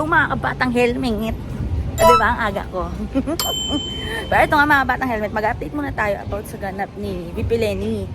Yung mga kabatang helmet. Ah, Di ba ang aga ko? Pero ito nga mga batang helmet, mag-update muna tayo about sa ganap ni VP Lenny.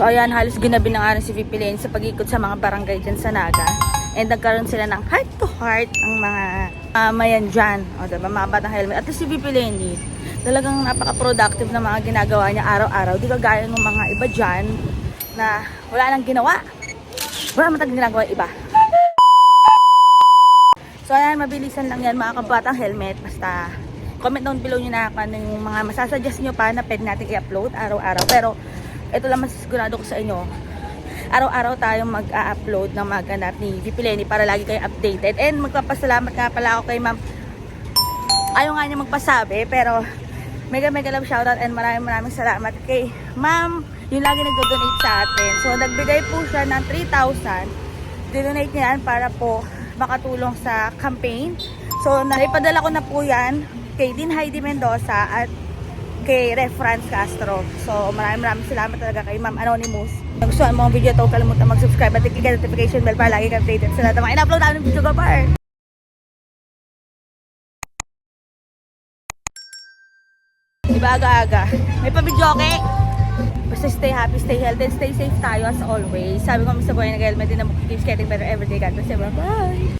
So ayan, halos ginabi ng araw si VP Lenny sa pag-ikot sa mga barangay dyan sa Naga. And nagkaroon sila ng heart to heart ang mga mamayan dyan. O diba, mga batang helmet. At si VP Lenny, talagang napaka-productive na mga ginagawa niya araw-araw. Di kagaya ng mga iba dyan na wala nang ginawa. Wala naman tayong ginagawa iba. So ayan, mabilisan lang yan mga kabatang helmet. Basta comment down below nyo na kung ano yung mga masasuggest nyo pa na pwede natin i-upload araw-araw. Pero ito lang masisigurado ko sa inyo. Araw-araw tayong mag-a-upload ng mga ganap ni VP Lenny para lagi kayo updated. And magpapasalamat nga pala ako kay ma'am. Ayaw nga niya magpasabi pero mega mega love shoutout and maraming maraming salamat kay ma'am yung lagi nagdo-donate sa atin. So nagbigay po siya ng 3,000. Dinonate niya yan para po makatulong sa campaign. So naipadala ko na po yan kay Din Heidi Mendoza at kay Ref Franz Castro. So, maraming maraming salamat talaga kay Ma'am Anonymous. Kung gusto mo ang video to, kalimutan mag-subscribe at i-click ang notification bell para lagi ka updated sa lahat ng mga in-upload namin video ko par. Diba aga-aga? May pabidyoke? Basta stay happy, stay healthy, and stay safe tayo as always. Sabi ko sa buhay nag-helmet din na keep getting better every day. God. Bye!